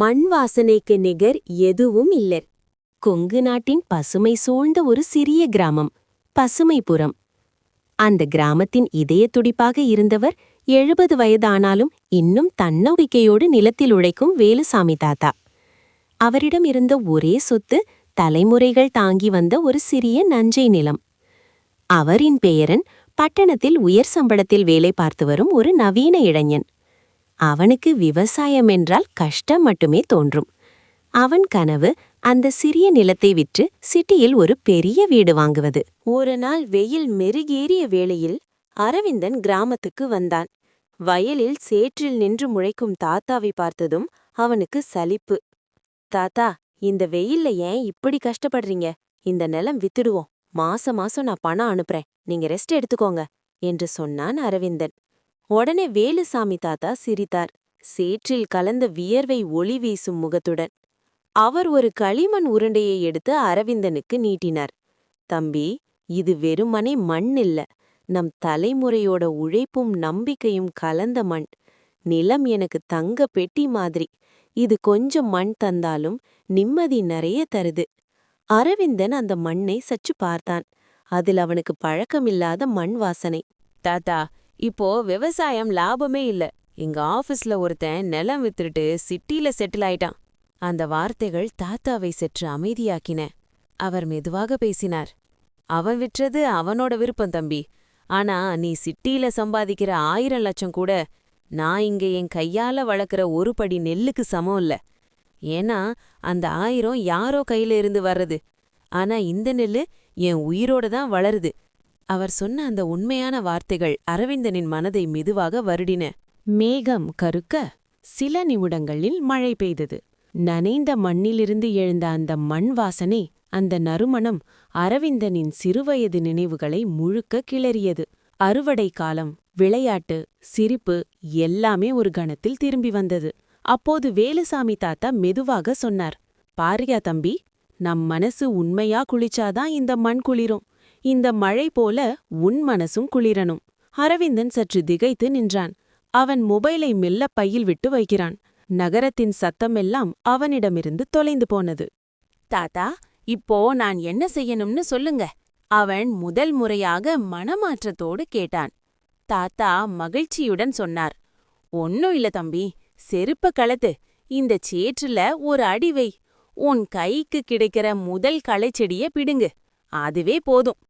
மண் வாசனைக்கு நிகர் எதுவும் இல்லர் கொங்கு நாட்டின் பசுமை சூழ்ந்த ஒரு சிறிய கிராமம் பசுமைபுரம். அந்த கிராமத்தின் இதய துடிப்பாக இருந்தவர் எழுபது வயதானாலும் இன்னும் தன்னம்பிக்கையோடு நிலத்தில் உழைக்கும் வேலுசாமி தாத்தா. அவரிடம் இருந்த ஒரே சொத்து தலைமுறைகள் தாங்கி வந்த ஒரு சிறிய நஞ்சை நிலம். அவரின் பெயரன் பட்டணத்தில் உயர் சம்பளத்தில் வேலை பார்த்து வரும் ஒரு நவீன இளைஞன். அவனுக்கு விவசாயம் என்றால் கஷ்டம் மட்டுமே தோன்றும். அவன் கனவு அந்த சிறிய நிலத்தை விற்று சிட்டியில் ஒரு பெரிய வீடு வாங்குவது. ஒரு நாள் வெயில் மெருகேறிய வேளையில் அரவிந்தன் கிராமத்துக்கு வந்தான். வயலில் சேற்றில் நின்று முளைக்கும் தாத்தாவை பார்த்ததும் அவனுக்கு சலிப்பு. தாத்தா இந்த வெயில்ல ஏன் இப்படி கஷ்டப்படுறீங்க? இந்த நிலம் வித்துடுவோம். மாசம் மாசம் நான் பணம் அனுப்புறேன். நீங்க ரெஸ்ட் எடுத்துக்கோங்க என்று சொன்னான் அரவிந்தன். உடனே வேலுசாமி தாத்தா சிரித்தார். சேற்றில் கலந்த வியர்வை ஒளி வீசும் முகத்துடன் அவர் ஒரு களிமண் உருண்டையை எடுத்து அரவிந்தனுக்கு நீட்டினார். தம்பி இது வெறுமனே மண் இல்ல. நம் தலைமுறையோட உழைப்பும் நம்பிக்கையும் கலந்த மண். நிலம் எனக்கு தங்க பெட்டி மாதிரி. இது கொஞ்சம் மண் தந்தாலும் நிம்மதி நிறைய தருது. அரவிந்தன் அந்த மண்ணை சற்று பார்த்தான். அதில் அவனுக்கு பழக்கமில்லாத மண் வாசனை. தாத்தா இப்போ விவசாயம் லாபமே இல்ல. எங்க ஆபீஸ்ல ஒருத்தன் நிலம் வித்துட்டு சிட்டில செட்டில் ஆயிட்டான். அந்த வார்த்தைகள் தாத்தாவை சற்று அமைதியாக்கின. அவர் மெதுவாக பேசினார். அவன் விற்றது அவனோட விருப்பம் தம்பி. ஆனா நீ சிட்டில சம்பாதிக்கிற ஆயிரம் லட்சம் கூட நான் இங்க என் கையால வளர்க்குற ஒரு படி நெல்லுக்கு சமம் இல்ல. ஏன்னா அந்த ஆயிரம் யாரோ கையில இருந்து வர்றது. ஆனா இந்த நெல்லு என் உயிரோட தான் வளருது. அவர் சொன்ன அந்த உண்மையான வார்த்தைகள் அரவிந்தனின் மனதை மெதுவாக வருடின. மேகம் கருக்க சில நிமிடங்களில் மழை பெய்தது. நனைந்த மண்ணிலிருந்து எழுந்த அந்த மண் வாசனை அந்த நறுமணம் அரவிந்தனின் சிறுவயது நினைவுகளை முழுக்க கிளறியது. அறுவடை காலம் விளையாட்டு சிரிப்பு எல்லாமே ஒரு கணத்தில் திரும்பி வந்தது. அப்போது வேலுசாமி தாத்தா மெதுவாக சொன்னார் பாரியா தம்பி நம் மனசு உண்மையா குளிச்சாதான் இந்த மண் குளிரும். இந்த மழை போல உன் மனசும் குளிரணும். அரவிந்தன் சற்று திகைத்து நின்றான். அவன் மொபைலை மெல்ல பையில் விட்டு வைக்கிறான். நகரத்தின் சத்தமெல்லாம் அவனிடமிருந்து தொலைந்து போனது. தாத்தா இப்போ நான் என்ன செய்யணும்னு சொல்லுங்க அவன் முதல் முறையாக மனமாற்றத்தோடு கேட்டான். தாத்தா மகிழ்ச்சியுடன் சொன்னார். ஒன்னும் இல்ல தம்பி செருப்ப கலத்து. இந்த சேற்றுல ஒரு அடிவை உன் கைக்கு கிடைக்கிற முதல் களைச்செடிய பிடுங்கு. அதுவே போதும்.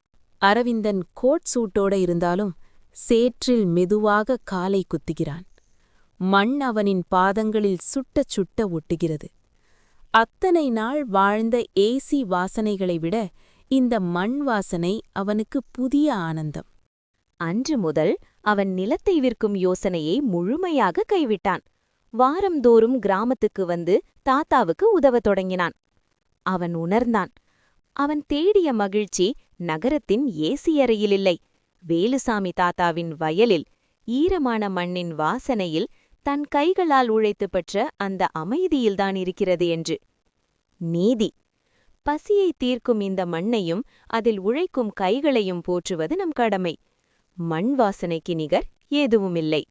அரவிந்தன் கோட் சூட்டோட இருந்தாலும் சேற்றில் மெதுவாக காலை குத்துகிறான். மண் அவனின் பாதங்களில் சுட்டச் சுட்ட ஒட்டுகிறது. அத்தனை நாள் வாழ்ந்த ஏசி வாசனைகளை விட இந்த மண் வாசனை அவனுக்கு புதிய ஆனந்தம். அன்று முதல் அவன் நிலத்தை விற்கும் யோசனையை முழுமையாக கைவிட்டான். வாரந்தோறும் கிராமத்துக்கு வந்து தாத்தாவுக்கு உதவத் தொடங்கினான். அவன் உணர்ந்தான். அவன் தேடிய மகிழ்ச்சி நகரத்தின் ஏசி அறையிலில்லை. வேலுசாமி தாத்தாவின் வயலில் ஈரமான மண்ணின் வாசனையில் தன் கைகளால் உழைத்து பெற்ற அந்த அமைதியில்தான் இருக்கிறது என்று. நீதி. பசியை தீர்க்கும் இந்த மண்ணையும் அதில் உழைக்கும் கைகளையும் போற்றுவது நம் கடமை. மண் வாசனைக்கு நிகர் எதுவுமில்லை.